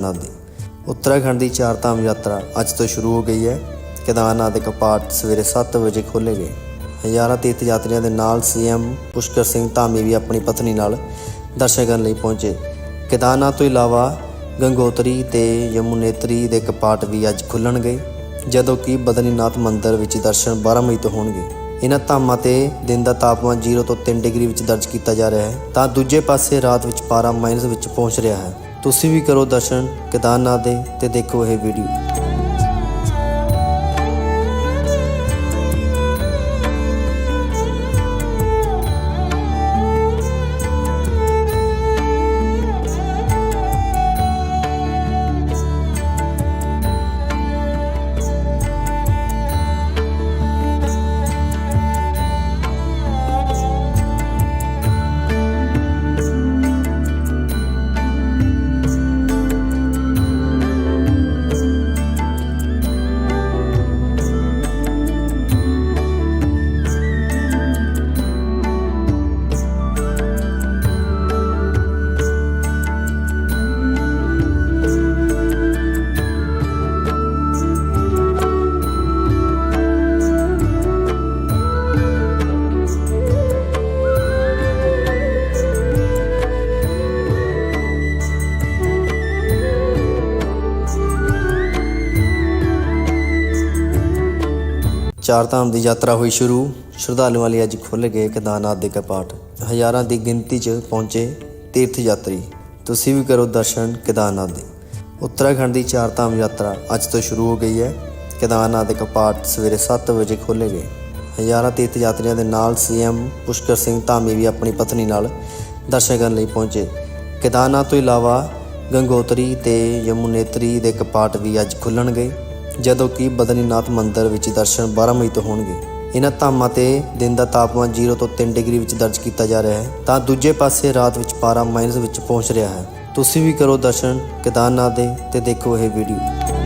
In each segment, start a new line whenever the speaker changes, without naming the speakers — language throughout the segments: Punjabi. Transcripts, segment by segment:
ਨਾਥ ਦੀ। ਉੱਤਰਾਖੰਡ ਦੀ ਚਾਰ ਧਾਮ ਯਾਤਰਾ ਅੱਜ ਤੋਂ ਸ਼ੁਰੂ ਹੋ ਗਈ ਹੈ। ਕੇਦਾਰਨਾਥ ਦੇ ਕਪਾਟ ਸਵੇਰੇ 7 ਵਜੇ ਖੋਲ੍ਹੇ ਗਏ। ਹਜ਼ਾਰਾਂ ਤੀਰਥ ਯਾਤਰੀਆਂ ਦੇ ਨਾਲ ਸੀਐਮ ਪੁਸ਼ਕਰ ਸਿੰਘ ਧਾਮੀ ਵੀ ਆਪਣੀ ਪਤਨੀ ਨਾਲ ਦਰਸ਼ਨ ਕਰਨ ਲਈ ਪਹੁੰਚੇ। ਕੇਦਾਰਨਾਥ ਤੋਂ ਇਲਾਵਾ ਗੰਗੋਤਰੀ ਤੇ ਯਮੁਨੇਤਰੀ ਦੇ ਕਪਾਟ ਵੀ ਅੱਜ ਖੁੱਲਣਗੇ ਜਦੋਂ ਕਿ ਬਦਨੀਨਾਥ ਮੰਦਿਰ ਵਿੱਚ ਦਰਸ਼ਨ 12 ਮਈ ਤੋਂ ਹੋਣਗੇ। ਇਹਨਾਂ ਧਾਮਾਂ ਤੇ ਦਿਨ ਦਾ ਤਾਪਮਾਨ 0 ਤੋਂ 3 ਡਿਗਰੀ ਵਿੱਚ ਦਰਜ ਕੀਤਾ ਜਾ ਰਿਹਾ ਹੈ, ਤਾਂ ਦੂਜੇ ਪਾਸੇ ਰਾਤ ਵਿੱਚ ਪਾਰਾ ਮਾਈਨਸ ਵਿੱਚ ਪਹੁੰਚ ਰਿਹਾ ਹੈ। ਤੁਸੀਂ ਵੀ ਕਰੋ ਦਰਸ਼ਨ ਕੇਦਾਰਨਾਥ ਦੇ ਤੇ ਦੇਖੋ ਇਹ ਵੀਡੀਓ ਚਾਰ ਧਾਮ ਦੀ ਯਾਤਰਾ ਹੋਈ ਸ਼ੁਰੂ। ਸ਼ਰਧਾਲੂਆਂ ਲਈ ਅੱਜ ਖੁੱਲ੍ਹ ਗਏ ਕੇਦਾਰਨਾਥ ਦੇ ਕਪਾਟ ਹਜ਼ਾਰਾਂ ਦੀ ਗਿਣਤੀ 'ਚ ਪਹੁੰਚੇ ਤੀਰਥ ਯਾਤਰੀ ਤੁਸੀਂ ਵੀ ਕਰੋ ਦਰਸ਼ਨ ਕੇਦਾਰਨਾਥ ਦੇ। ਉੱਤਰਾਖੰਡ ਦੀ ਚਾਰ ਧਾਮ ਯਾਤਰਾ ਅੱਜ ਤੋਂ ਸ਼ੁਰੂ ਹੋ ਗਈ ਹੈ। ਕੇਦਾਰਨਾਥ ਦੇ ਕਪਾਟ ਸਵੇਰੇ 7 ਵਜੇ ਖੋਲ੍ਹੇ ਗਏ। ਹਜ਼ਾਰਾਂ ਤੀਰਥ ਯਾਤਰੀਆਂ ਦੇ ਨਾਲ ਸੀਐਮ ਪੁਸ਼ਕਰ ਸਿੰਘ ਧਾਮੀ ਵੀ ਆਪਣੀ ਪਤਨੀ ਨਾਲ ਦਰਸ਼ਨ ਕਰਨ ਲਈ ਪਹੁੰਚੇ। ਕੇਦਾਰਨਾਥ ਤੋਂ ਇਲਾਵਾ ਗੰਗੋਤਰੀ ਤੇ ਯਮੁਨੇਤਰੀ ਦੇ ਕਪਾਟ ਵੀ ਅੱਜ ਖੁੱਲਣਗੇ ਜਦੋਂ ਕਿ ਬਦਰੀਨਾਥ ਮੰਦਿਰ ਵਿੱਚ ਦਰਸ਼ਨ 12 ਮਈ ਤੋਂ ਹੋਣਗੇ। ਇਹਨਾਂ ਧਾਮਾਂ ਤੇ ਦਿਨ ਦਾ ਤਾਪਮਾਨ 0 ਤੋਂ 3 ਡਿਗਰੀ ਵਿੱਚ ਦਰਜ ਕੀਤਾ ਜਾ ਰਿਹਾ ਹੈ, ਤਾਂ ਦੂਜੇ ਪਾਸੇ ਰਾਤ ਵਿੱਚ ਪਾਰਾ ਮਾਈਨਸ ਵਿੱਚ ਪਹੁੰਚ ਰਿਹਾ ਹੈ। ਤੁਸੀਂ ਵੀ ਕਰੋ ਦਰਸ਼ਨ, ਕੇਦਾਰਨਾਥ ਦੇ ਤੇ ਦੇਖੋ ਇਹ ਵੀਡੀਓ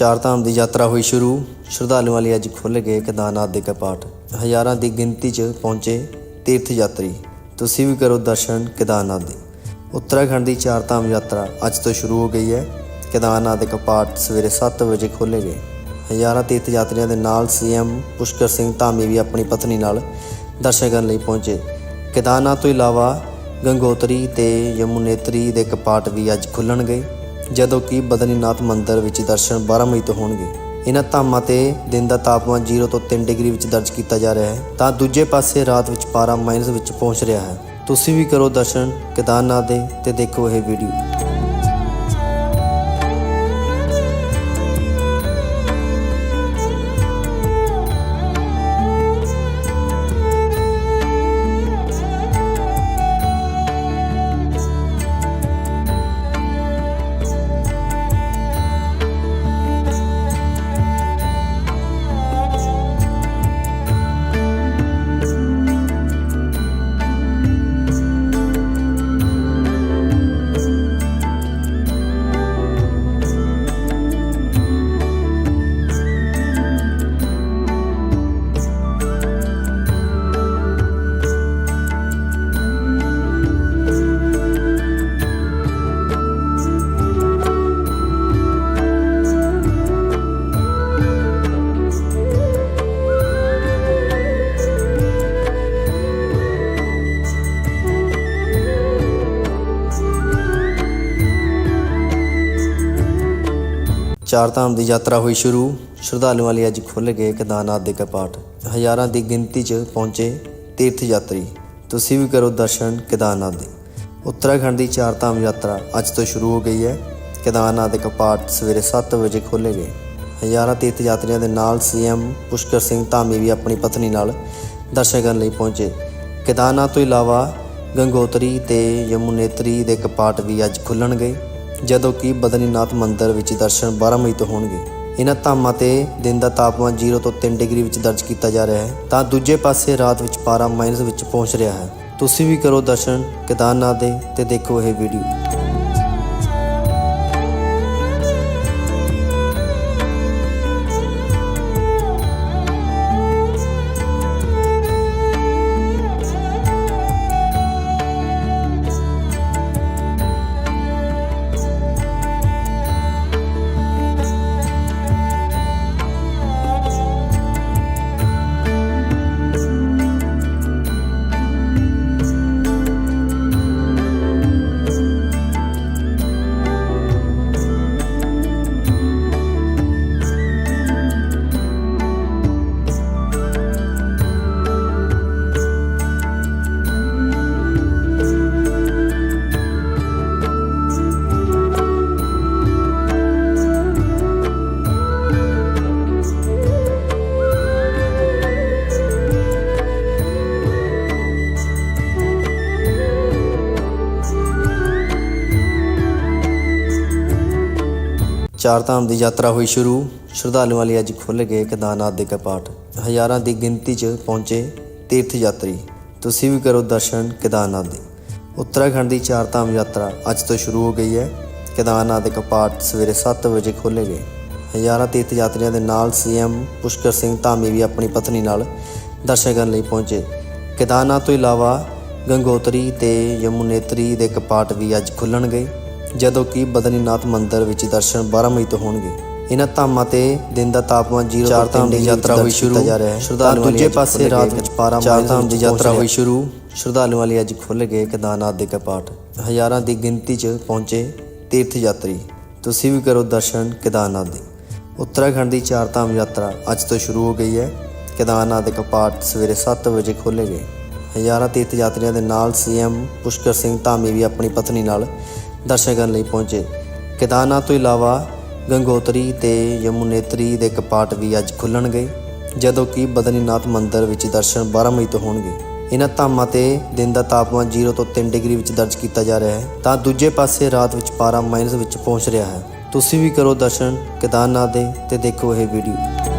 ਚਾਰ ਧਾਮ ਦੀ ਯਾਤਰਾ ਹੋਈ ਸ਼ੁਰੂ। ਸ਼ਰਧਾਲੂਆਂ ਲਈ ਅੱਜ ਖੁੱਲ੍ਹ ਗਏ ਕੇਦਾਰਨਾਥ ਦੇ ਕਪਾਟ। ਹਜ਼ਾਰਾਂ ਦੀ ਗਿਣਤੀ 'ਚ ਪਹੁੰਚੇ ਤੀਰਥ ਯਾਤਰੀ ਤੁਸੀਂ ਵੀ ਕਰੋ ਦਰਸ਼ਨ ਕੇਦਾਰਨਾਥ ਦੇ। ਉੱਤਰਾਖੰਡ ਦੀ ਚਾਰ ਧਾਮ ਯਾਤਰਾ ਅੱਜ ਤੋਂ ਸ਼ੁਰੂ ਹੋ ਗਈ ਹੈ। ਕੇਦਾਰਨਾਥ ਦੇ ਕਪਾਟ ਸਵੇਰੇ 7 ਵਜੇ ਖੋਲ੍ਹੇ ਗਏ। ਹਜ਼ਾਰਾਂ ਤੀਰਥ ਯਾਤਰੀਆਂ ਦੇ ਨਾਲ ਸੀਐਮ ਪੁਸ਼ਕਰ ਸਿੰਘ ਧਾਮੀ ਵੀ ਆਪਣੀ ਪਤਨੀ ਨਾਲ ਦਰਸ਼ਨ ਕਰਨ ਲਈ ਪਹੁੰਚੇ। ਕੇਦਾਰਨਾਥ ਤੋਂ ਇਲਾਵਾ ਗੰਗੋਤਰੀ ਤੇ ਯਮੁਨੇਤਰੀ ਦੇ ਕਪਾਟ ਵੀ ਅੱਜ ਖੁੱਲਣਗੇ ਜਦੋਂ ਕਿ ਬਦਰੀਨਾਥ ਮੰਦਿਰ ਵਿੱਚ ਦਰਸ਼ਨ 12 ਮਈ ਤੋਂ ਹੋਣਗੇ। ਇਹਨਾਂ ਧਾਮਾਂ ਤੇ ਦਿਨ ਦਾ ਤਾਪਮਾਨ 0 ਤੋਂ 3 ਡਿਗਰੀ ਵਿੱਚ ਦਰਜ ਕੀਤਾ ਜਾ ਰਿਹਾ ਹੈ। ਤਾਂ ਦੂਜੇ ਪਾਸੇ ਰਾਤ ਵਿੱਚ ਪਾਰਾ ਮਾਈਨਸ ਵਿੱਚ ਪਹੁੰਚ ਰਿਹਾ ਹੈ। ਤੁਸੀਂ ਵੀ ਕਰੋ ਦਰਸ਼ਨ ਕੇਦਾਰਨਾਥ ਦੇ ਤੇ ਦੇਖੋ ਇਹ ਵੀਡੀਓ। ਚਾਰ ਧਾਮ ਦੀ ਯਾਤਰਾ ਹੋਈ ਸ਼ੁਰੂ। ਸ਼ਰਧਾਲੂਆਂ ਲਈ ਅੱਜ ਖੁੱਲ੍ਹ ਗਏ ਕੇਦਾਰਨਾਥ ਦੇ ਕਪਾਟ। ਹਜ਼ਾਰਾਂ ਦੀ ਗਿਣਤੀ 'ਚ ਪਹੁੰਚੇ ਤੀਰਥ ਯਾਤਰੀ ਤੁਸੀਂ ਵੀ ਕਰੋ ਦਰਸ਼ਨ ਕੇਦਾਰਨਾਥ ਦੇ। ਉੱਤਰਾਖੰਡ ਦੀ ਚਾਰ ਧਾਮ ਯਾਤਰਾ ਅੱਜ ਤੋਂ ਸ਼ੁਰੂ ਹੋ ਗਈ ਹੈ। ਕੇਦਾਰਨਾਥ ਦੇ ਕਪਾਟ ਸਵੇਰੇ 7 ਵਜੇ ਖੋਲ੍ਹੇ ਗਏ। ਹਜ਼ਾਰਾਂ ਤੀਰਥ ਯਾਤਰੀਆਂ ਦੇ ਨਾਲ ਸੀਐਮ ਪੁਸ਼ਕਰ ਸਿੰਘ ਧਾਮੀ ਵੀ ਆਪਣੀ ਪਤਨੀ ਨਾਲ ਦਰਸ਼ਨ ਕਰਨ ਲਈ ਪਹੁੰਚੇ। ਕੇਦਾਰਨਾਥ ਤੋਂ ਇਲਾਵਾ ਗੰਗੋਤਰੀ ਤੇ ਯਮੁਨੇਤਰੀ ਦੇ ਕਪਾਟ ਵੀ ਅੱਜ ਖੁੱਲਣਗੇ ਜਦੋਂ ਕਿ ਬਦਰੀਨਾਥ ਮੰਦਿਰ ਵਿੱਚ ਦਰਸ਼ਨ 12 ਮਈ ਤੋਂ ਹੋਣਗੇ। ਇਹਨਾਂ ਧਾਮਾਂ ਤੇ ਦਿਨ ਦਾ ਤਾਪਮਾਨ 0 ਤੋਂ 3 ਡਿਗਰੀ ਵਿੱਚ ਦਰਜ ਕੀਤਾ ਜਾ ਰਿਹਾ ਹੈ। ਤਾਂ ਦੂਜੇ ਪਾਸੇ ਰਾਤ ਵਿੱਚ ਪਾਰਾ ਮਾਈਨਸ ਵਿੱਚ ਪਹੁੰਚ ਰਿਹਾ ਹੈ। ਤੁਸੀਂ ਵੀ ਕਰੋ ਦਰਸ਼ਨ। ਕੇਦਾਰਨਾਥ ਦੇ ਤੇ ਦੇਖੋ ਇਹ ਵੀਡੀਓ। ਚਾਰ ਧਾਮ ਦੀ ਯਾਤਰਾ ਹੋਈ ਸ਼ੁਰੂ। ਸ਼ਰਧਾਲੂਆਂ ਲਈ ਅੱਜ ਖੁੱਲ੍ਹ ਗਏ ਕੇਦਾਰਨਾਥ ਦੇ ਕਪਾਟ। ਹਜ਼ਾਰਾਂ ਦੀ ਗਿਣਤੀ 'ਚ ਪਹੁੰਚੇ ਤੀਰਥ ਯਾਤਰੀ ਤੁਸੀਂ ਵੀ ਕਰੋ ਦਰਸ਼ਨ ਕੇਦਾਰਨਾਥ ਦੇ। ਉੱਤਰਾਖੰਡ ਦੀ ਚਾਰ ਧਾਮ ਯਾਤਰਾ ਅੱਜ ਤੋਂ ਸ਼ੁਰੂ ਹੋ ਗਈ ਹੈ। ਕੇਦਾਰਨਾਥ ਦੇ ਕਪਾਟ ਸਵੇਰੇ 7 ਵਜੇ ਖੋਲ੍ਹੇ ਗਏ। ਹਜ਼ਾਰਾਂ ਤੀਰਥ ਯਾਤਰੀਆਂ ਦੇ ਨਾਲ ਸੀਐਮ ਪੁਸ਼ਕਰ ਸਿੰਘ ਧਾਮੀ ਵੀ ਆਪਣੀ ਪਤਨੀ ਨਾਲ ਦਰਸ਼ਨ ਕਰਨ ਲਈ ਪਹੁੰਚੇ। ਕੇਦਾਰਨਾਥ ਤੋਂ ਇਲਾਵਾ ਗੰਗੋਤਰੀ ਤੇ ਯਮੁਨੇਤਰੀ ਦੇ ਕਪਾਟ ਵੀ ਅੱਜ ਖੁੱਲਣਗੇ ਜਦੋਂ ਕਿ ਬਦਰੀਨਾਥ ਮੰਦਿਰ ਵਿੱਚ ਦਰਸ਼ਨ 12 ਮਈ ਤੋਂ ਹੋਣਗੇ। ਇਹਨਾਂ ਧਾਮਾਂ ਤੇ ਦਿਨ ਦਾ ਤਾਪਮਾਨ 0 ਚਾਰ ਧਾਮ ਦੀ ਯਾਤਰਾ ਹੋਈ ਸ਼ੁਰੂ। ਜਾ ਰਿਹਾ ਹੈ। ਸ਼ਰਧਾਲੂਆਂ ਦੂਜੇ ਪਾਸੇ ਰਾਤ ਵਿੱਚ ਪਾਰਾ ਚਾਰ ਧਾਮ ਦੀ ਯਾਤਰਾ ਹੋਈ ਸ਼ੁਰੂ। ਸ਼ਰਧਾਲੂਆਂ ਲਈ ਅੱਜ ਖੁੱਲ੍ਹ ਗਏ ਕੇਦਾਰਨਾਥ ਦੇ ਕਪਾਟ। ਹਜ਼ਾਰਾਂ ਦੀ ਗਿਣਤੀ 'ਚ ਪਹੁੰਚੇ ਤੀਰਥ ਯਾਤਰੀ ਤੁਸੀਂ ਵੀ ਕਰੋ ਦਰਸ਼ਨ ਕੇਦਾਰਨਾਥ ਦੇ। ਉੱਤਰਾਖੰਡ ਦੀ ਚਾਰ ਧਾਮ ਯਾਤਰਾ ਅੱਜ ਤੋਂ ਸ਼ੁਰੂ ਹੋ ਗਈ ਹੈ। ਕੇਦਾਰਨਾਥ ਦੇ ਕਪਾਟ ਸਵੇਰੇ 7 ਵਜੇ ਖੋਲ੍ਹੇ ਗਏ। ਹਜ਼ਾਰਾਂ ਤੀਰਥ ਯਾਤਰੀਆਂ ਦੇ ਨਾਲ ਸੀਐਮ ਪੁਸ਼ਕਰ ਸਿੰਘ ਧਾਮੀ ਵੀ ਆਪਣੀ ਪਤਨੀ ਨਾਲ ਦਰਸ਼ਨ ਕਰਨ ਲਈ ਪਹੁੰਚੇ। ਕੇਦਾਰਨਾਥ ਤੋਂ ਇਲਾਵਾ ਗੰਗੋਤਰੀ ਤੇ ਯਮੁਨੇਤਰੀ ਦੇ ਕਪਾਟ ਵੀ ਅੱਜ ਖੁੱਲਣਗੇ ਜਦੋਂ ਕਿ ਬਦਨੀਨਾਥ ਮੰਦਿਰ ਵਿੱਚ ਦਰਸ਼ਨ 12 ਮਈ ਤੋਂ ਹੋਣਗੇ। ਇਹਨਾਂ ਧਾਮਾਂ ਤੇ ਦਿਨ ਦਾ ਤਾਪਮਾਨ 0 ਤੋਂ 3 ਡਿਗਰੀ ਵਿੱਚ ਦਰਜ ਕੀਤਾ ਜਾ ਰਿਹਾ ਹੈ, ਤਾਂ ਦੂਜੇ ਪਾਸੇ ਰਾਤ ਵਿੱਚ ਪਾਰਾ ਮਾਈਨਸ ਵਿੱਚ ਪਹੁੰਚ ਰਿਹਾ ਹੈ। ਤੁਸੀਂ ਵੀ ਕਰੋ ਦਰਸ਼ਨ ਕੇਦਾਰਨਾਥ ਦੇ ਤੇ ਦੇਖੋ ਇਹ ਵੀਡੀਓ।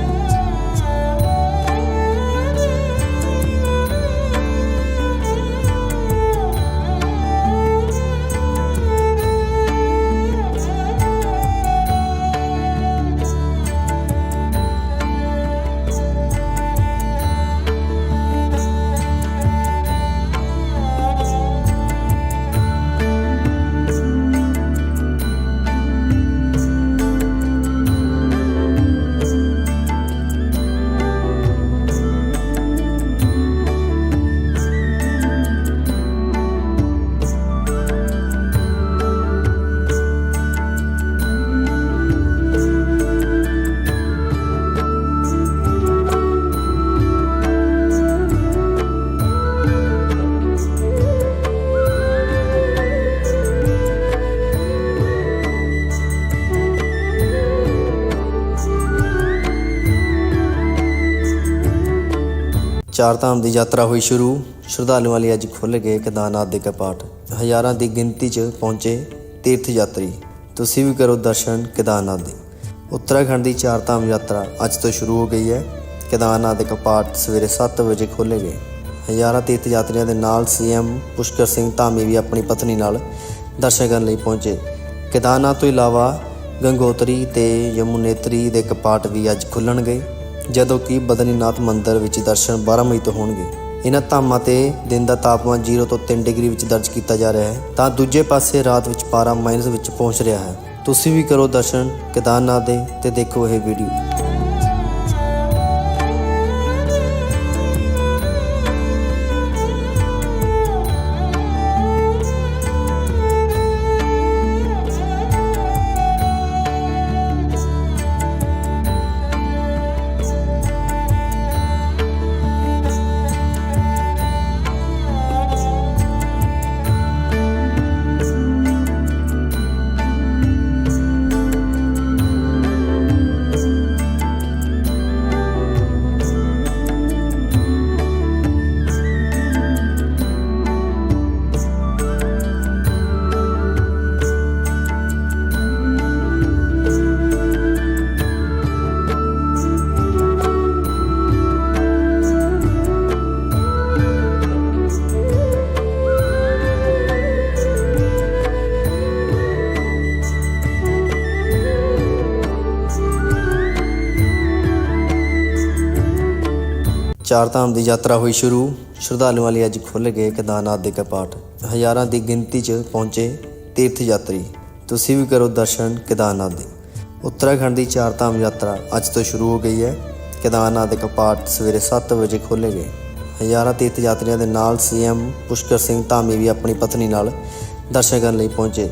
ਚਾਰ ਧਾਮ ਦੀ ਯਾਤਰਾ ਹੋਈ ਸ਼ੁਰੂ। ਸ਼ਰਧਾਲੂਆਂ ਲਈ ਅੱਜ ਖੁੱਲ੍ਹ ਗਏ ਕੇਦਾਰਨਾਥ ਦੇ ਕਪਾਟ। ਹਜ਼ਾਰਾਂ ਦੀ ਗਿਣਤੀ 'ਚ ਪਹੁੰਚੇ ਤੀਰਥ ਯਾਤਰੀ ਤੁਸੀਂ ਵੀ ਕਰੋ ਦਰਸ਼ਨ ਕੇਦਾਰਨਾਥ ਦੇ। ਉੱਤਰਾਖੰਡ ਦੀ ਚਾਰ ਧਾਮ ਯਾਤਰਾ ਅੱਜ ਤੋਂ ਸ਼ੁਰੂ ਹੋ ਗਈ ਹੈ। ਕੇਦਾਰਨਾਥ ਦੇ ਕਪਾਟ ਸਵੇਰੇ 7 ਵਜੇ ਖੋਲ੍ਹੇ ਗਏ। ਹਜ਼ਾਰਾਂ ਤੀਰਥ ਯਾਤਰੀਆਂ ਦੇ ਨਾਲ ਸੀਐਮ ਪੁਸ਼ਕਰ ਸਿੰਘ ਧਾਮੀ ਵੀ ਆਪਣੀ ਪਤਨੀ ਨਾਲ ਦਰਸ਼ਨ ਕਰਨ ਲਈ ਪਹੁੰਚੇ। ਕੇਦਾਰਨਾਥ ਤੋਂ ਇਲਾਵਾ ਗੰਗੋਤਰੀ ਤੇ ਯਮੁਨੇਤਰੀ ਦੇ ਕਪਾਟ ਵੀ ਅੱਜ ਖੁੱਲਣਗੇ ਜਦੋਂ ਕਿ ਬਦਰੀਨਾਥ ਮੰਦਿਰ ਵਿੱਚ ਦਰਸ਼ਨ 12 ਮਈ ਤੋਂ ਹੋਣਗੇ। ਇਹਨਾਂ ਧਾਮਾਂ ਤੇ ਦਿਨ ਦਾ ਤਾਪਮਾਨ 0 ਤੋਂ 3 ਡਿਗਰੀ ਵਿੱਚ ਦਰਜ ਕੀਤਾ ਜਾ ਰਿਹਾ ਹੈ, ਤਾਂ ਦੂਜੇ ਪਾਸੇ ਰਾਤ ਵਿੱਚ ਪਾਰਾ ਮਾਈਨਸ ਵਿੱਚ ਪਹੁੰਚ ਰਿਹਾ ਹੈ। ਤੁਸੀਂ ਵੀ ਕਰੋ ਦਰਸ਼ਨ, ਕੇਦਾਰਨਾਥ ਦੇ ਤੇ ਦੇਖੋ ਇਹ ਵੀਡੀਓ ਚਾਰ ਧਾਮ ਦੀ ਯਾਤਰਾ ਹੋਈ ਸ਼ੁਰੂ। ਸ਼ਰਧਾਲੂਆਂ ਲਈ ਅੱਜ ਖੁੱਲ੍ਹ ਗਏ ਕੇਦਾਰਨਾਥ ਦੇ ਕਪਾਟ ਹਜ਼ਾਰਾਂ ਦੀ ਗਿਣਤੀ 'ਚ ਪਹੁੰਚੇ ਤੀਰਥ ਯਾਤਰੀ ਤੁਸੀਂ ਵੀ ਕਰੋ ਦਰਸ਼ਨ ਕੇਦਾਰਨਾਥ ਦੇ। ਉੱਤਰਾਖੰਡ ਦੀ ਚਾਰ ਧਾਮ ਯਾਤਰਾ ਅੱਜ ਤੋਂ ਸ਼ੁਰੂ ਹੋ ਗਈ ਹੈ। ਕੇਦਾਰਨਾਥ ਦੇ ਕਪਾਟ ਸਵੇਰੇ 7 ਵਜੇ ਖੋਲ੍ਹੇ ਗਏ। ਹਜ਼ਾਰਾਂ ਤੀਰਥ ਯਾਤਰੀਆਂ ਦੇ ਨਾਲ ਸੀਐਮ ਪੁਸ਼ਕਰ ਸਿੰਘ ਧਾਮੀ ਵੀ ਆਪਣੀ ਪਤਨੀ ਨਾਲ ਦਰਸ਼ਨ ਕਰਨ ਲਈ ਪਹੁੰਚੇ।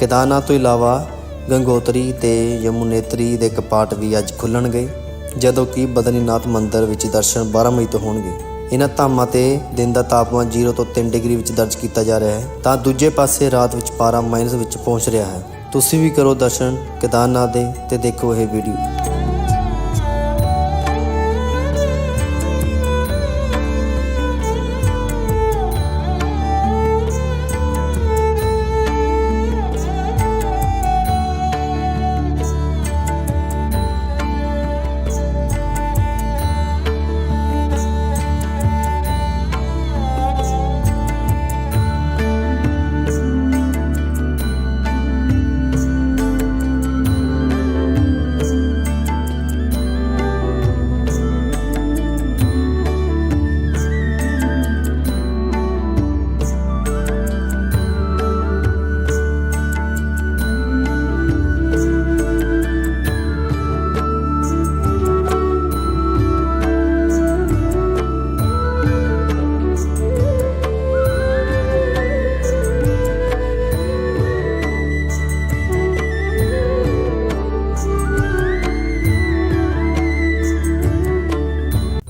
ਕੇਦਾਰਨਾਥ ਤੋਂ ਇਲਾਵਾ ਗੰਗੋਤਰੀ ਤੇ ਯਮੁਨੇਤਰੀ ਦੇ ਕਪਾਟ ਵੀ ਅੱਜ ਖੁੱਲਣਗੇ ਜਦੋਂ ਕਿ ਬਦਰੀਨਾਥ ਮੰਦਿਰ ਵਿੱਚ ਦਰਸ਼ਨ 12 ਮਈ ਤੋਂ ਹੋਣਗੇ। ਇਹਨਾਂ ਧਾਮਾਂ ਤੇ ਦਿਨ ਦਾ ਤਾਪਮਾਨ 0 ਤੋਂ 3 ਡਿਗਰੀ ਵਿੱਚ ਦਰਜ ਕੀਤਾ ਜਾ ਰਿਹਾ ਹੈ, ਤਾਂ ਦੂਜੇ ਪਾਸੇ ਰਾਤ ਵਿੱਚ ਪਾਰਾ ਮਾਈਨਸ ਵਿੱਚ ਪਹੁੰਚ ਰਿਹਾ ਹੈ। ਤੁਸੀਂ ਵੀ ਕਰੋ ਦਰਸ਼ਨ, ਕੇਦਾਰਨਾਥ ਦੇ ਤੇ ਦੇਖੋ ਇਹ ਵੀਡੀਓ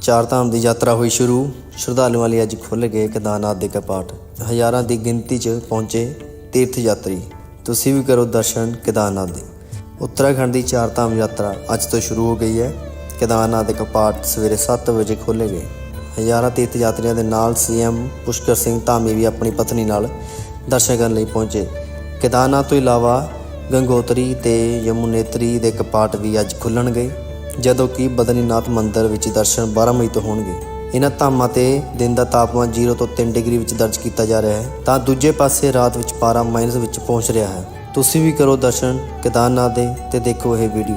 ਚਾਰ ਧਾਮ ਦੀ ਯਾਤਰਾ ਹੋਈ ਸ਼ੁਰੂ। ਸ਼ਰਧਾਲੂਆਂ ਲਈ ਅੱਜ ਖੁੱਲ੍ਹ ਗਏ ਕੇਦਾਰਨਾਥ ਦੇ ਕਪਾਟ। ਹਜ਼ਾਰਾਂ ਦੀ ਗਿਣਤੀ 'ਚ ਪਹੁੰਚੇ ਤੀਰਥ ਯਾਤਰੀ ਤੁਸੀਂ ਵੀ ਕਰੋ ਦਰਸ਼ਨ ਕੇਦਾਰਨਾਥ ਦੇ। ਉੱਤਰਾਖੰਡ ਦੀ ਚਾਰ ਧਾਮ ਯਾਤਰਾ ਅੱਜ ਤੋਂ ਸ਼ੁਰੂ ਹੋ ਗਈ ਹੈ। ਕੇਦਾਰਨਾਥ ਦੇ ਕਪਾਟ ਸਵੇਰੇ 7 ਵਜੇ ਖੋਲ੍ਹੇ ਗਏ। ਹਜ਼ਾਰਾਂ ਤੀਰਥ ਯਾਤਰੀਆਂ ਦੇ ਨਾਲ ਸੀਐਮ ਪੁਸ਼ਕਰ ਸਿੰਘ ਧਾਮੀ ਵੀ ਆਪਣੀ ਪਤਨੀ ਨਾਲ ਦਰਸ਼ਨ ਕਰਨ ਲਈ ਪਹੁੰਚੇ। ਕੇਦਾਰਨਾਥ ਤੋਂ ਇਲਾਵਾ ਗੰਗੋਤਰੀ ਤੇ ਯਮੁਨੇਤਰੀ ਦੇ ਕਪਾਟ ਵੀ ਅੱਜ ਖੁੱਲਣਗੇ ਜਦੋਂ ਕਿ ਬਦਰੀਨਾਥ ਮੰਦਿਰ ਵਿੱਚ ਦਰਸ਼ਨ 12 ਮਈ ਤੋਂ ਹੋਣਗੇ। ਇਹਨਾਂ ਧਾਮਾਂ ਤੇ ਦਿਨ ਦਾ ਤਾਪਮਾਨ 0 ਤੋਂ 3 ਡਿਗਰੀ ਵਿੱਚ ਦਰਜ ਕੀਤਾ ਜਾ ਰਿਹਾ ਹੈ, ਤਾਂ ਦੂਜੇ ਪਾਸੇ ਰਾਤ ਵਿੱਚ ਪਾਰਾ ਮਾਈਨਸ ਵਿੱਚ ਪਹੁੰਚ ਰਿਹਾ ਹੈ। ਤੁਸੀਂ ਵੀ ਕਰੋ ਦਰਸ਼ਨ, ਕੇਦਾਰਨਾਥ ਦੇ ਤੇ ਦੇਖੋ ਇਹ ਵੀਡੀਓ।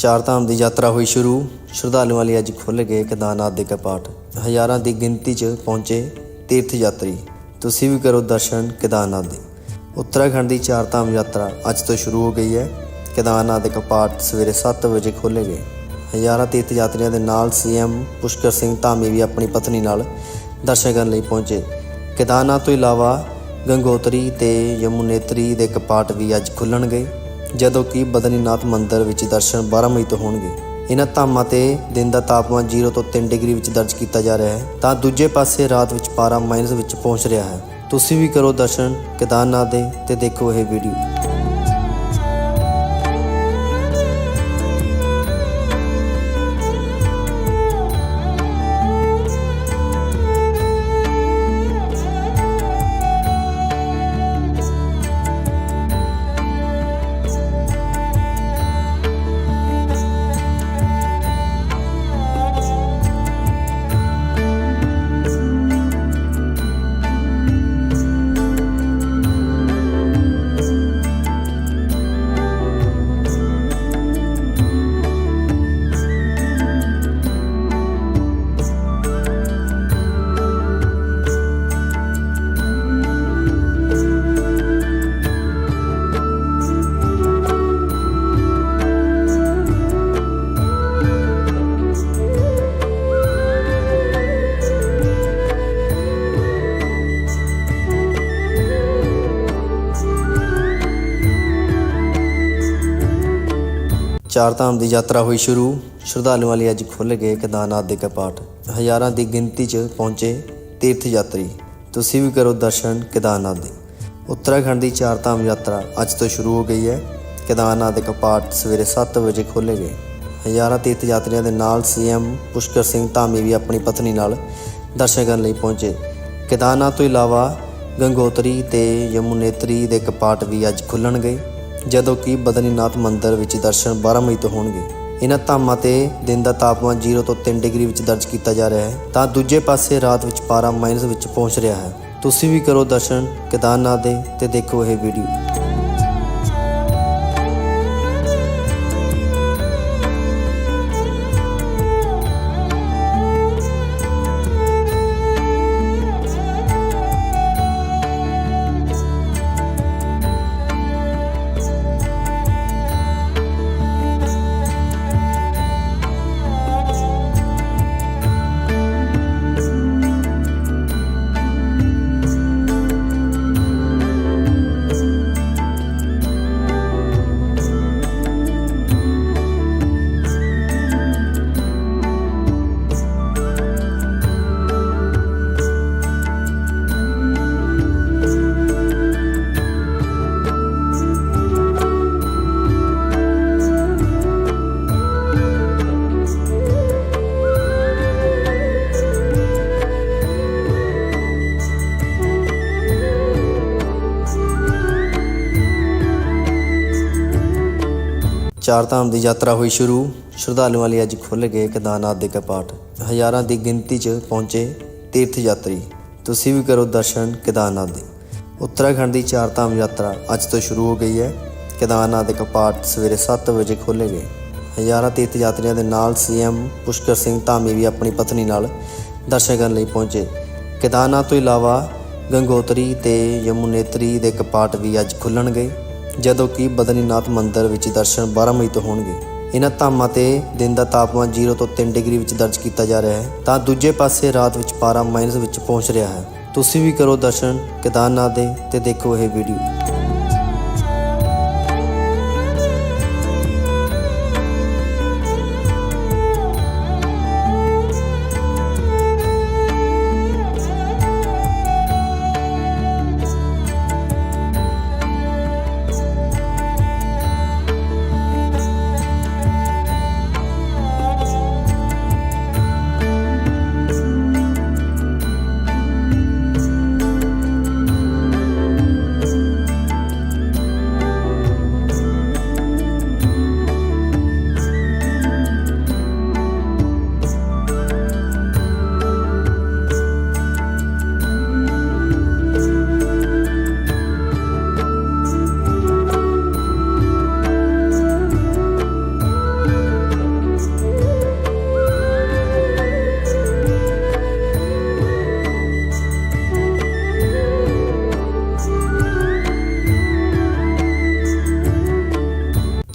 ਚਾਰ ਧਾਮ ਦੀ ਯਾਤਰਾ ਹੋਈ ਸ਼ੁਰੂ। ਸ਼ਰਧਾਲੂਆਂ ਲਈ ਅੱਜ ਖੁੱਲ੍ਹ ਗਏ ਕੇਦਾਰਨਾਥ ਦੇ ਕਪਾਟ। ਹਜ਼ਾਰਾਂ ਦੀ ਗਿਣਤੀ 'ਚ ਪਹੁੰਚੇ ਤੀਰਥ ਯਾਤਰੀ ਤੁਸੀਂ ਵੀ ਕਰੋ ਦਰਸ਼ਨ ਕੇਦਾਰਨਾਥ ਦੇ। ਉੱਤਰਾਖੰਡ ਦੀ ਚਾਰ ਧਾਮ ਯਾਤਰਾ ਅੱਜ ਤੋਂ ਸ਼ੁਰੂ ਹੋ ਗਈ ਹੈ। ਕੇਦਾਰਨਾਥ ਦੇ ਕਪਾਟ ਸਵੇਰੇ 7 ਵਜੇ ਖੋਲ੍ਹੇ ਗਏ। ਹਜ਼ਾਰਾਂ ਤੀਰਥ ਯਾਤਰੀਆਂ ਦੇ ਨਾਲ ਸੀਐਮ ਪੁਸ਼ਕਰ ਸਿੰਘ ਧਾਮੀ ਵੀ ਆਪਣੀ ਪਤਨੀ ਨਾਲ ਦਰਸ਼ਨ ਕਰਨ ਲਈ ਪਹੁੰਚੇ। ਕੇਦਾਰਨਾਥ ਤੋਂ ਇਲਾਵਾ ਗੰਗੋਤਰੀ ਤੇ ਯਮੁਨੇਤਰੀ ਦੇ ਕਪਾਟ ਵੀ ਅੱਜ ਖੁੱਲਣਗੇ ਜਦੋਂ ਕਿ ਬਦਰੀਨਾਥ ਮੰਦਿਰ ਵਿੱਚ ਦਰਸ਼ਨ 12 ਮਈ ਤੋਂ ਹੋਣਗੇ। ਇਹਨਾਂ ਧਾਮਾਂ ਤੇ ਦਿਨ ਦਾ ਤਾਪਮਾਨ 0 ਤੋਂ 3 ਡਿਗਰੀ ਵਿੱਚ ਦਰਜ ਕੀਤਾ ਜਾ ਰਿਹਾ ਹੈ। ਤਾਂ ਦੂਜੇ ਪਾਸੇ ਰਾਤ ਵਿੱਚ ਪਾਰਾ ਮਾਈਨਸ ਵਿੱਚ ਪਹੁੰਚ ਰਿਹਾ ਹੈ। ਤੁਸੀਂ ਵੀ ਕਰੋ ਦਰਸ਼ਨ। ਕੇਦਾਰਨਾਥ ਦੇ ਤੇ ਦੇਖੋ ਇਹ ਵੀਡੀਓ ਚਾਰ ਧਾਮ ਦੀ ਯਾਤਰਾ ਹੋਈ ਸ਼ੁਰੂ। ਸ਼ਰਧਾਲੂਆਂ ਲਈ ਅੱਜ ਖੁੱਲ੍ਹ ਗਏ ਕੇਦਾਰਨਾਥ ਦੇ ਕਪਾਟ। ਹਜ਼ਾਰਾਂ ਦੀ ਗਿਣਤੀ 'ਚ ਪਹੁੰਚੇ ਤੀਰਥ ਯਾਤਰੀ ਤੁਸੀਂ ਵੀ ਕਰੋ ਦਰਸ਼ਨ ਕੇਦਾਰਨਾਥ ਦੇ। ਉੱਤਰਾਖੰਡ ਦੀ ਚਾਰ ਧਾਮ ਯਾਤਰਾ ਅੱਜ ਤੋਂ ਸ਼ੁਰੂ ਹੋ ਗਈ ਹੈ। ਕੇਦਾਰਨਾਥ ਦੇ ਕਪਾਟ ਸਵੇਰੇ 7 ਵਜੇ ਖੋਲ੍ਹੇ ਗਏ। ਹਜ਼ਾਰਾਂ ਤੀਰਥ ਯਾਤਰੀਆਂ ਦੇ ਨਾਲ ਸੀਐਮ ਪੁਸ਼ਕਰ ਸਿੰਘ ਧਾਮੀ ਵੀ ਆਪਣੀ ਪਤਨੀ ਨਾਲ ਦਰਸ਼ਨ ਕਰਨ ਲਈ ਪਹੁੰਚੇ। ਕੇਦਾਰਨਾਥ ਤੋਂ ਇਲਾਵਾ ਗੰਗੋਤਰੀ ਤੇ ਯਮੁਨੇਤਰੀ ਦੇ ਕਪਾਟ ਵੀ ਅੱਜ ਖੁੱਲਣਗੇ ਜਦੋਂ ਕਿ ਬਦਨੀਨਾਥ ਮੰਦਿਰ ਵਿੱਚ ਦਰਸ਼ਨ 12 ਮਈ ਤੋਂ ਹੋਣਗੇ। ਇਹਨਾਂ ਧਾਮਾਂ ਤੇ ਦਿਨ ਦਾ ਤਾਪਮਾਨ 0 ਤੋਂ 3 ਡਿਗਰੀ ਵਿੱਚ ਦਰਜ ਕੀਤਾ ਜਾ ਰਿਹਾ ਹੈ, ਤਾਂ ਦੂਜੇ ਪਾਸੇ ਰਾਤ ਵਿੱਚ ਪਾਰਾ ਮਾਈਨਸ ਵਿੱਚ ਪਹੁੰਚ ਰਿਹਾ ਹੈ। ਤੁਸੀਂ ਵੀ ਕਰੋ ਦਰਸ਼ਨ, ਕੇਦਾਰਨਾਥ ਦੇ ਤੇ ਦੇਖੋ ਇਹ ਵੀਡੀਓ ਚਾਰ ਧਾਮ ਦੀ ਯਾਤਰਾ ਹੋਈ ਸ਼ੁਰੂ। ਸ਼ਰਧਾਲੂਆਂ ਲਈ ਅੱਜ ਖੁੱਲ੍ਹ ਗਏ ਕੇਦਾਰਨਾਥ ਦੇ ਕਪਾਟ ਹਜ਼ਾਰਾਂ ਦੀ ਗਿਣਤੀ 'ਚ ਪਹੁੰਚੇ ਤੀਰਥ ਯਾਤਰੀ ਤੁਸੀਂ ਵੀ ਕਰੋ ਦਰਸ਼ਨ ਕੇਦਾਰਨਾਥ ਦੇ। ਉੱਤਰਾਖੰਡ ਦੀ ਚਾਰ ਧਾਮ ਯਾਤਰਾ ਅੱਜ ਤੋਂ ਸ਼ੁਰੂ ਹੋ ਗਈ ਹੈ। ਕੇਦਾਰਨਾਥ ਦੇ ਕਪਾਟ ਸਵੇਰੇ 7 ਵਜੇ ਖੋਲ੍ਹੇ ਗਏ। ਹਜ਼ਾਰਾਂ ਤੀਰਥ ਯਾਤਰੀਆਂ ਦੇ ਨਾਲ ਸੀਐਮ ਪੁਸ਼ਕਰ ਸਿੰਘ ਧਾਮੀ ਵੀ ਆਪਣੀ ਪਤਨੀ ਨਾਲ ਦਰਸ਼ਨ ਕਰਨ ਲਈ ਪਹੁੰਚੇ। ਕੇਦਾਰਨਾਥ ਤੋਂ ਇਲਾਵਾ ਗੰਗੋਤਰੀ ਤੇ ਯਮੁਨੇਤਰੀ ਦੇ ਕਪਾਟ ਵੀ ਅੱਜ ਖੁੱਲਣਗੇ ਜਦੋਂ ਕਿ ਬਦਰੀਨਾਥ ਮੰਦਿਰ ਵਿੱਚ ਦਰਸ਼ਨ 12 ਮਈ ਤੋਂ ਹੋਣਗੇ। ਇਹਨਾਂ ਧਾਮਾਂ ਤੇ ਦਿਨ ਦਾ ਤਾਪਮਾਨ 0 ਤੋਂ 3 ਡਿਗਰੀ ਵਿੱਚ ਦਰਜ ਕੀਤਾ ਜਾ ਰਿਹਾ ਹੈ, ਤਾਂ ਦੂਜੇ ਪਾਸੇ ਰਾਤ ਵਿੱਚ ਪਾਰਾ ਮਾਈਨਸ ਵਿੱਚ ਪਹੁੰਚ ਰਿਹਾ ਹੈ। ਤੁਸੀਂ ਵੀ ਕਰੋ ਦਰਸ਼ਨ, ਕੇਦਾਰਨਾਥ ਦੇ ਤੇ ਦੇਖੋ ਇਹ ਵੀਡੀਓ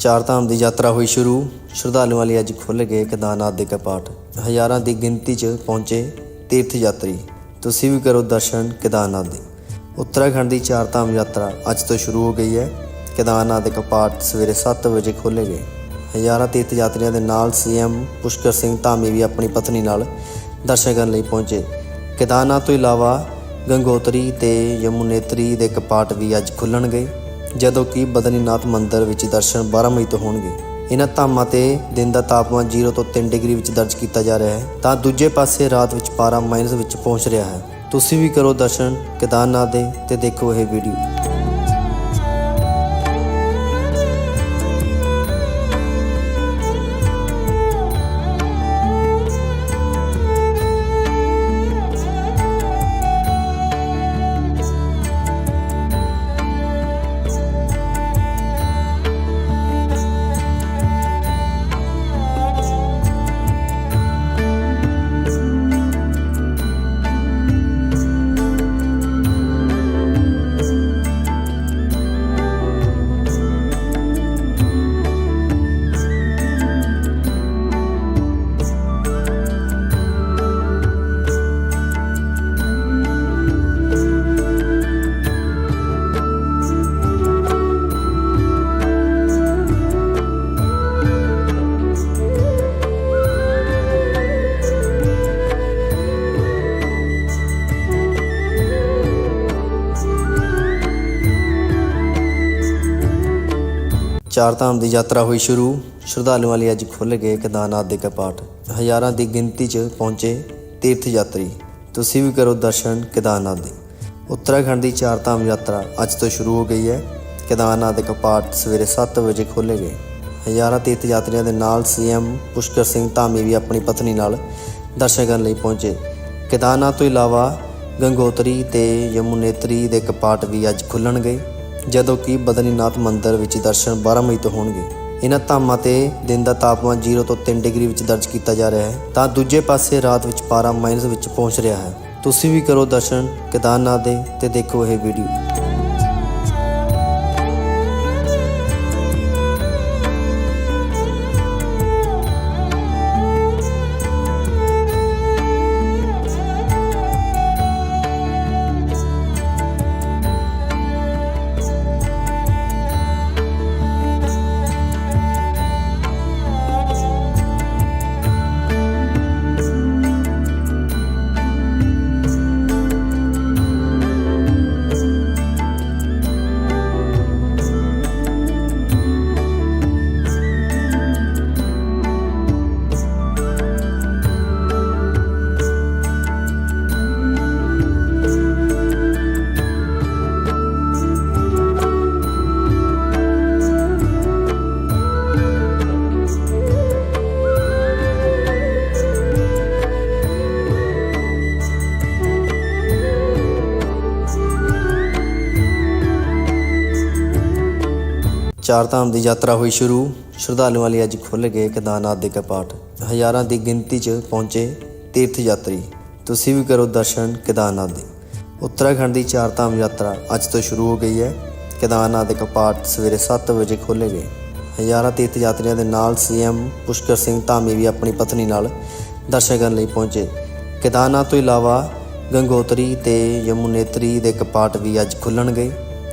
ਚਾਰ ਧਾਮ ਦੀ ਯਾਤਰਾ ਹੋਈ ਸ਼ੁਰੂ। ਸ਼ਰਧਾਲੂਆਂ ਲਈ ਅੱਜ ਖੁੱਲ੍ਹ ਗਏ ਕੇਦਾਰਨਾਥ ਦੇ ਕਪਾਟ ਹਜ਼ਾਰਾਂ ਦੀ ਗਿਣਤੀ 'ਚ ਪਹੁੰਚੇ ਤੀਰਥ ਯਾਤਰੀ ਤੁਸੀਂ ਵੀ ਕਰੋ ਦਰਸ਼ਨ ਕੇਦਾਰਨਾਥ ਦੇ। ਉੱਤਰਾਖੰਡ ਦੀ ਚਾਰ ਧਾਮ ਯਾਤਰਾ ਅੱਜ ਤੋਂ ਸ਼ੁਰੂ ਹੋ ਗਈ ਹੈ। ਕੇਦਾਰਨਾਥ ਦੇ ਕਪਾਟ ਸਵੇਰੇ 7 ਵਜੇ ਖੋਲ੍ਹੇ ਗਏ। ਹਜ਼ਾਰਾਂ ਤੀਰਥ ਯਾਤਰੀਆਂ ਦੇ ਨਾਲ ਸੀਐਮ ਪੁਸ਼ਕਰ ਸਿੰਘ ਧਾਮੀ ਵੀ ਆਪਣੀ ਪਤਨੀ ਨਾਲ ਦਰਸ਼ਨ ਕਰਨ ਲਈ ਪਹੁੰਚੇ। ਕੇਦਾਰਨਾਥ ਤੋਂ ਇਲਾਵਾ ਗੰਗੋਤਰੀ ਤੇ ਯਮੁਨੇਤਰੀ ਦੇ ਕਪਾਟ ਵੀ ਅੱਜ ਖੁੱਲਣਗੇ ਜਦੋਂ ਕਿ ਬਦਰੀਨਾਥ ਮੰਦਿਰ ਵਿੱਚ ਦਰਸ਼ਨ 12 ਮਈ ਤੋਂ ਹੋਣਗੇ। ਇਹਨਾਂ ਧਾਮਾਂ ਤੇ ਦਿਨ ਦਾ ਤਾਪਮਾਨ 0 ਤੋਂ 3 ਡਿਗਰੀ ਵਿੱਚ ਦਰਜ ਕੀਤਾ ਜਾ ਰਿਹਾ ਹੈ, ਤਾਂ ਦੂਜੇ ਪਾਸੇ ਰਾਤ ਵਿੱਚ ਪਾਰਾ ਮਾਈਨਸ ਵਿੱਚ ਪਹੁੰਚ ਰਿਹਾ ਹੈ। ਤੁਸੀਂ ਵੀ ਕਰੋ ਦਰਸ਼ਨ, ਕੇਦਾਰਨਾਥ ਦੇ ਤੇ ਦੇਖੋ ਇਹ ਵੀਡੀਓ ਚਾਰ ਧਾਮ ਦੀ ਯਾਤਰਾ ਹੋਈ ਸ਼ੁਰੂ। ਸ਼ਰਧਾਲੂਆਂ ਲਈ ਅੱਜ ਖੁੱਲ੍ਹ ਗਏ ਕੇਦਾਰਨਾਥ ਦੇ ਕਪਾਟ। ਹਜ਼ਾਰਾਂ ਦੀ ਗਿਣਤੀ 'ਚ ਪਹੁੰਚੇ ਤੀਰਥ ਯਾਤਰੀ ਤੁਸੀਂ ਵੀ ਕਰੋ ਦਰਸ਼ਨ ਕੇਦਾਰਨਾਥ ਦੇ। ਉੱਤਰਾਖੰਡ ਦੀ ਚਾਰ ਧਾਮ ਯਾਤਰਾ ਅੱਜ ਤੋਂ ਸ਼ੁਰੂ ਹੋ ਗਈ ਹੈ। ਕੇਦਾਰਨਾਥ ਦੇ ਕਪਾਟ ਸਵੇਰੇ 7 ਵਜੇ ਖੋਲ੍ਹੇ ਗਏ। ਹਜ਼ਾਰਾਂ ਤੀਰਥ ਯਾਤਰੀਆਂ ਦੇ ਨਾਲ ਸੀਐਮ ਪੁਸ਼ਕਰ ਸਿੰਘ ਧਾਮੀ ਵੀ ਆਪਣੀ ਪਤਨੀ ਨਾਲ ਦਰਸ਼ਨ ਕਰਨ ਲਈ ਪਹੁੰਚੇ। ਕੇਦਾਰਨਾਥ ਤੋਂ ਇਲਾਵਾ ਗੰਗੋਤਰੀ ਤੇ ਯਮੁਨੇਤਰੀ ਦੇ ਕਪਾਟ ਵੀ ਅੱਜ ਖੁੱਲਣਗੇ ਜਦੋਂ ਕਿ ਬਦਰੀਨਾਥ ਮੰਦਿਰ ਵਿੱਚ ਦਰਸ਼ਨ 12 ਮਈ ਤੋਂ ਹੋਣਗੇ। ਇਹਨਾਂ ਧਾਮਾਂ ਤੇ ਦਿਨ ਦਾ ਤਾਪਮਾਨ 0 ਤੋਂ 3 ਡਿਗਰੀ ਵਿੱਚ ਦਰਜ ਕੀਤਾ ਜਾ ਰਿਹਾ ਹੈ, ਤਾਂ ਦੂਜੇ ਪਾਸੇ ਰਾਤ ਵਿੱਚ ਪਾਰਾ ਮਾਈਨਸ ਵਿੱਚ ਪਹੁੰਚ ਰਿਹਾ ਹੈ। ਤੁਸੀਂ ਵੀ ਕਰੋ ਦਰਸ਼ਨ, ਕੇਦਾਰਨਾਥ ਦੇ ਤੇ ਦੇਖੋ ਇਹ ਵੀਡੀਓ। ਚਾਰ ਧਾਮ ਦੀ ਯਾਤਰਾ ਹੋਈ ਸ਼ੁਰੂ। ਸ਼ਰਧਾਲੂਆਂ ਲਈ ਅੱਜ ਖੁੱਲ੍ਹ ਗਏ ਕੇਦਾਰਨਾਥ ਦੇ ਕਪਾਟ। ਹਜ਼ਾਰਾਂ ਦੀ ਗਿਣਤੀ 'ਚ ਪਹੁੰਚੇ ਤੀਰਥ ਯਾਤਰੀ ਤੁਸੀਂ ਵੀ ਕਰੋ ਦਰਸ਼ਨ ਕੇਦਾਰਨਾਥ ਦੇ। ਉੱਤਰਾਖੰਡ ਦੀ ਚਾਰ ਧਾਮ ਯਾਤਰਾ ਅੱਜ ਤੋਂ ਸ਼ੁਰੂ ਹੋ ਗਈ ਹੈ। ਕੇਦਾਰਨਾਥ ਦੇ ਕਪਾਟ ਸਵੇਰੇ 7 ਵਜੇ ਖੋਲ੍ਹੇ ਗਏ। ਹਜ਼ਾਰਾਂ ਤੀਰਥ ਯਾਤਰੀਆਂ ਦੇ ਨਾਲ ਸੀਐਮ ਪੁਸ਼ਕਰ ਸਿੰਘ ਧਾਮੀ ਵੀ ਆਪਣੀ ਪਤਨੀ ਨਾਲ ਦਰਸ਼ਨ ਕਰਨ ਲਈ ਪਹੁੰਚੇ। ਕੇਦਾਰਨਾਥ ਤੋਂ ਇਲਾਵਾ ਗੰਗੋਤਰੀ ਤੇ ਯਮੁਨੇਤਰੀ ਦੇ ਕਪਾਟ ਵੀ ਅੱਜ ਖੁੱਲਣਗੇ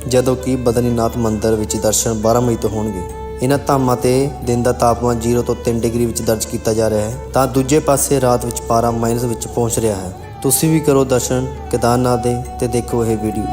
ਜਦੋਂ ਕਿ ਬਦਰੀਨਾਥ ਮੰਦਿਰ ਵਿੱਚ ਦਰਸ਼ਨ 12 ਮਈ ਤੋਂ ਹੋਣਗੇ। ਇਹਨਾਂ ਧਾਮਾਂ ਤੇ ਦਿਨ ਦਾ ਤਾਪਮਾਨ 0 ਤੋਂ 3 ਡਿਗਰੀ ਵਿੱਚ ਦਰਜ ਕੀਤਾ ਜਾ ਰਿਹਾ ਹੈ। ਤਾਂ ਦੂਜੇ ਪਾਸੇ ਰਾਤ ਵਿੱਚ ਪਾਰਾ ਮਾਈਨਸ ਵਿੱਚ ਪਹੁੰਚ ਰਿਹਾ ਹੈ। ਤੁਸੀਂ ਵੀ ਕਰੋ ਦਰਸ਼ਨ। ਕੇਦਾਰਨਾਥ ਦੇ ਤੇ ਦੇਖੋ ਇਹ ਵੀਡੀਓ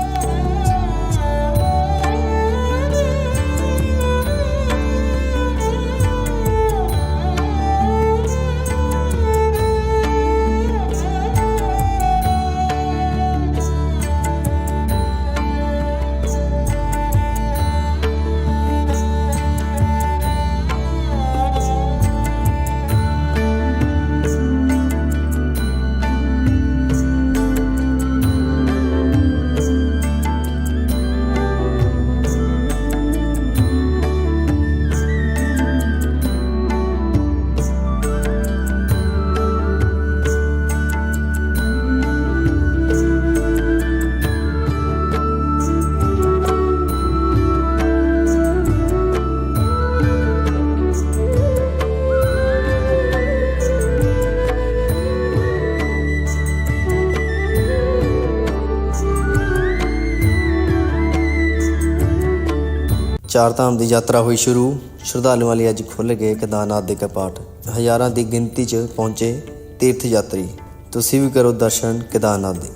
ਚਾਰ ਧਾਮ ਦੀ ਯਾਤਰਾ ਹੋਈ ਸ਼ੁਰੂ। ਸ਼ਰਧਾਲੂਆਂ ਲਈ ਅੱਜ ਖੁੱਲ੍ਹ ਗਏ ਕੇਦਾਰਨਾਥ ਦੇ ਕਪਾਟ। ਹਜ਼ਾਰਾਂ ਦੀ ਗਿਣਤੀ 'ਚ ਪਹੁੰਚੇ ਤੀਰਥ ਯਾਤਰੀ ਤੁਸੀਂ ਵੀ ਕਰੋ ਦਰਸ਼ਨ ਕੇਦਾਰਨਾਥ ਦੇ।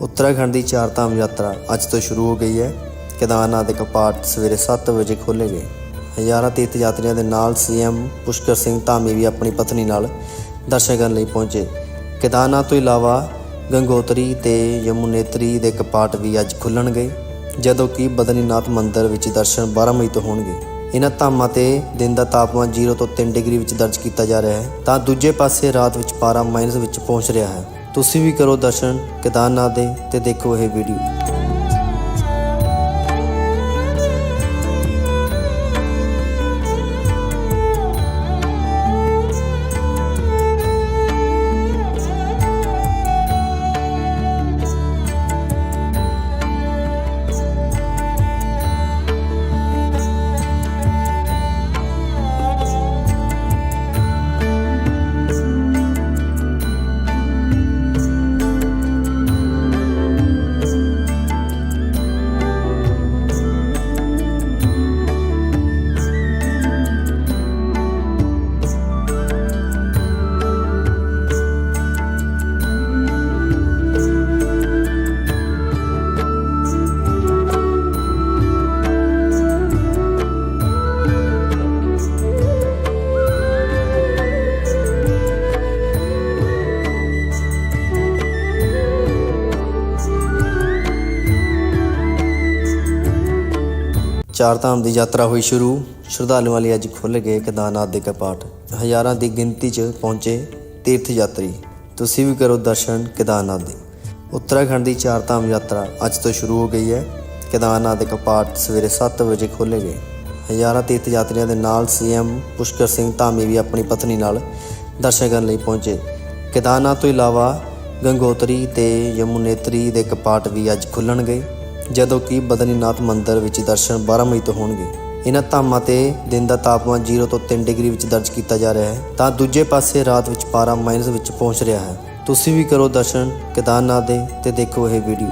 ਉੱਤਰਾਖੰਡ ਦੀ ਚਾਰ ਧਾਮ ਯਾਤਰਾ ਅੱਜ ਤੋਂ ਸ਼ੁਰੂ ਹੋ ਗਈ ਹੈ। ਕੇਦਾਰਨਾਥ ਦੇ ਕਪਾਟ ਸਵੇਰੇ 7 ਵਜੇ ਖੋਲ੍ਹੇ ਗਏ। ਹਜ਼ਾਰਾਂ ਤੀਰਥ ਯਾਤਰੀਆਂ ਦੇ ਨਾਲ ਸੀਐਮ ਪੁਸ਼ਕਰ ਸਿੰਘ ਧਾਮੀ ਵੀ ਆਪਣੀ ਪਤਨੀ ਨਾਲ ਦਰਸ਼ਨ ਕਰਨ ਲਈ ਪਹੁੰਚੇ। ਕੇਦਾਰਨਾਥ ਤੋਂ ਇਲਾਵਾ ਗੰਗੋਤਰੀ ਤੇ ਯਮੁਨੇਤਰੀ ਦੇ ਕਪਾਟ ਵੀ ਅੱਜ ਖੁੱਲਣਗੇ ਜਦੋਂ ਕਿ ਬਦਨੀਨਾਥ ਮੰਦਿਰ ਵਿੱਚ ਦਰਸ਼ਨ 12 ਮਈ ਤੋਂ ਹੋਣਗੇ। ਇਹਨਾਂ ਧਾਮਾਂ ਤੇ ਦਿਨ ਦਾ ਤਾਪਮਾਨ 0 ਤੋਂ 3 ਡਿਗਰੀ ਵਿੱਚ ਦਰਜ ਕੀਤਾ ਜਾ ਰਿਹਾ ਹੈ, ਤਾਂ ਦੂਜੇ ਪਾਸੇ ਰਾਤ ਵਿੱਚ ਪਾਰਾ ਮਾਈਨਸ ਵਿੱਚ ਪਹੁੰਚ ਰਿਹਾ ਹੈ। ਤੁਸੀਂ ਵੀ ਕਰੋ ਦਰਸ਼ਨ, ਕੇਦਾਰਨਾਥ ਦੇ ਤੇ ਦੇਖੋ ਇਹ ਵੀਡੀਓ ਚਾਰ ਧਾਮ ਦੀ ਯਾਤਰਾ ਹੋਈ ਸ਼ੁਰੂ। ਸ਼ਰਧਾਲੂਆਂ ਲਈ ਅੱਜ ਖੁੱਲ੍ਹ ਗਏ ਕੇਦਾਰਨਾਥ ਦੇ ਕਪਾਟ ਹਜ਼ਾਰਾਂ ਦੀ ਗਿਣਤੀ 'ਚ ਪਹੁੰਚੇ ਤੀਰਥ ਯਾਤਰੀ ਤੁਸੀਂ ਵੀ ਕਰੋ ਦਰਸ਼ਨ ਕੇਦਾਰਨਾਥ ਦੇ। ਉੱਤਰਾਖੰਡ ਦੀ ਚਾਰ ਧਾਮ ਯਾਤਰਾ ਅੱਜ ਤੋਂ ਸ਼ੁਰੂ ਹੋ ਗਈ ਹੈ। ਕੇਦਾਰਨਾਥ ਦੇ ਕਪਾਟ ਸਵੇਰੇ 7 ਵਜੇ ਖੋਲ੍ਹੇ ਗਏ। ਹਜ਼ਾਰਾਂ ਤੀਰਥ ਯਾਤਰੀਆਂ ਦੇ ਨਾਲ ਸੀਐਮ ਪੁਸ਼ਕਰ ਸਿੰਘ ਧਾਮੀ ਵੀ ਆਪਣੀ ਪਤਨੀ ਨਾਲ ਦਰਸ਼ਨ ਕਰਨ ਲਈ ਪਹੁੰਚੇ। ਕੇਦਾਰਨਾਥ ਤੋਂ ਇਲਾਵਾ ਗੰਗੋਤਰੀ ਤੇ ਯਮੁਨੇਤਰੀ ਦੇ ਕਪਾਟ ਵੀ ਅੱਜ ਖੁੱਲਣਗੇ ਜਦੋਂ ਕਿ ਬਦਰੀਨਾਥ ਮੰਦਿਰ ਵਿੱਚ ਦਰਸ਼ਨ 12 ਮਈ ਤੋਂ ਹੋਣਗੇ। ਇਹਨਾਂ ਧਾਮਾਂ ਤੇ ਦਿਨ ਦਾ ਤਾਪਮਾਨ 0 ਤੋਂ 3 ਡਿਗਰੀ ਵਿੱਚ ਦਰਜ ਕੀਤਾ ਜਾ ਰਿਹਾ ਹੈ। ਤਾਂ ਦੂਜੇ ਪਾਸੇ ਰਾਤ ਵਿੱਚ ਪਾਰਾ ਮਾਈਨਸ ਵਿੱਚ ਪਹੁੰਚ ਰਿਹਾ ਹੈ। ਤੁਸੀਂ ਵੀ ਕਰੋ ਦਰਸ਼ਨ। ਕੇਦਾਰਨਾਥ ਦੇ ਤੇ ਦੇਖੋ ਇਹ ਵੀਡੀਓ।